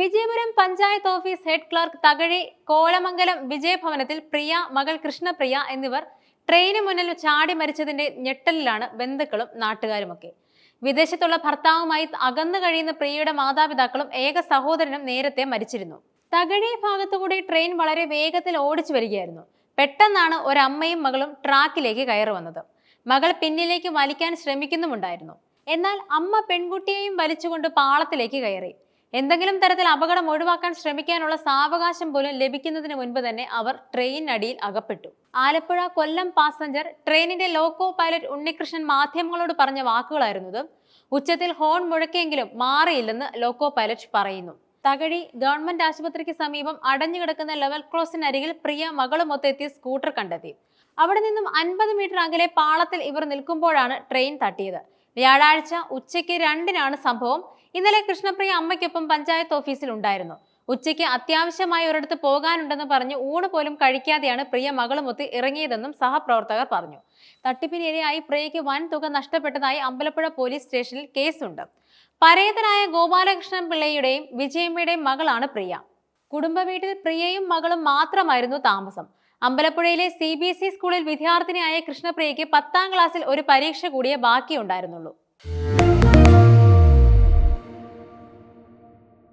Vijayapuram panchayat office head clerk Thakazhi Kolamangalam വിജയഭവനത്തിൽ Priya മകൾ കൃഷ്ണപ്രിയ എന്നിവർ train മുന്നിൽ ചാടി മരിച്ചതിന്റെ ഞെട്ടലിലാണ് ബന്ധുക്കളും നാട്ടുകാരുമൊക്കെ. വിദേശത്തുള്ള ഭർത്താവുമായി അകന്നു കഴിയുന്ന പ്രിയയുടെ മാതാപിതാക്കളും ഏക സഹോദരനും നേരത്തെ മരിച്ചിരുന്നു. തകഴി ഭാഗത്തുകൂടി ട്രെയിൻ വളരെ വേഗത്തിൽ ഓടിച്ചു വരികയായിരുന്നു. പെട്ടെന്നാണ് ഒരമ്മയും മകളും ട്രാക്കിലേക്ക് കയറി വന്നത്. മകൾ പിന്നിലേക്ക് വലിക്കാൻ ശ്രമിക്കുന്നുമുണ്ടായിരുന്നു. എന്നാൽ അമ്മ പെൺകുട്ടിയെയും വലിച്ചുകൊണ്ട് പാളത്തിലേക്ക് കയറി. എന്തെങ്കിലും തരത്തിൽ അപകടം ഒഴിവാക്കാൻ ശ്രമിക്കാനുള്ള സാവകാശം പോലും ലഭിക്കുന്നതിന് മുൻപ് തന്നെ അവർ ട്രെയിനടിയിൽ അകപ്പെട്ടു. ആലപ്പുഴ കൊല്ലം പാസഞ്ചർ ട്രെയിനിന്റെ ലോക്കോ പൈലറ്റ് ഉണ്ണികൃഷ്ണൻ മാധ്യമങ്ങളോട് പറഞ്ഞ വാക്കുകളായിരുന്നത് ഉച്ചത്തിൽ ഹോൺ മുഴക്കിയെങ്കിലും മാറിയില്ലെന്ന് ലോക്കോ പൈലറ്റ് പറയുന്നു. തകഴി ഗവൺമെന്റ് ആശുപത്രിക്ക് സമീപം അടഞ്ഞുകിടക്കുന്ന ലെവൽ ക്രോസിനരികിൽ പ്രിയ മകളുമൊത്തെത്തിയ സ്കൂട്ടർ കണ്ടെത്തി. അവിടെ നിന്നും അൻപത് മീറ്റർ അകലെ പാളത്തിൽ ഇവർ നിൽക്കുമ്പോഴാണ് ട്രെയിൻ തട്ടിയത്. വ്യാഴാഴ്ച ഉച്ചയ്ക്ക് രണ്ടിനാണ് സംഭവം. ഇന്നലെ കൃഷ്ണപ്രിയ അമ്മയ്ക്കൊപ്പം പഞ്ചായത്ത് ഓഫീസിൽ ഉണ്ടായിരുന്നു. ഉച്ചയ്ക്ക് അത്യാവശ്യമായി ഒരിടത്ത് പോകാനുണ്ടെന്ന് പറഞ്ഞ് ഊണ് പോലും കഴിക്കാതെയാണ് പ്രിയ മകളുമൊത്ത് ഇറങ്ങിയതെന്നും സഹപ്രവർത്തകർ പറഞ്ഞു. തട്ടിപ്പിനിരയായി പ്രിയയ്ക്ക് വൻ തുക നഷ്ടപ്പെട്ടതായി അമ്പലപ്പുഴ പോലീസ് സ്റ്റേഷനിൽ കേസുണ്ട്. പരേതനായ ഗോപാലകൃഷ്ണൻ പിള്ളയുടെയും വിജയമ്മയുടെയും മകളാണ് പ്രിയ. കുടുംബ വീട്ടിൽ പ്രിയയും മകളും മാത്രമായിരുന്നു താമസം. അമ്പലപ്പുഴയിലെ സി ബി എസ് ഇ സ്കൂളിൽ വിദ്യാർത്ഥിനിയായ കൃഷ്ണപ്രിയയ്ക്ക് പത്താം ക്ലാസ്സിൽ ഒരു പരീക്ഷ കൂടിയേ ബാക്കിയുണ്ടായിരുന്നുള്ളൂ.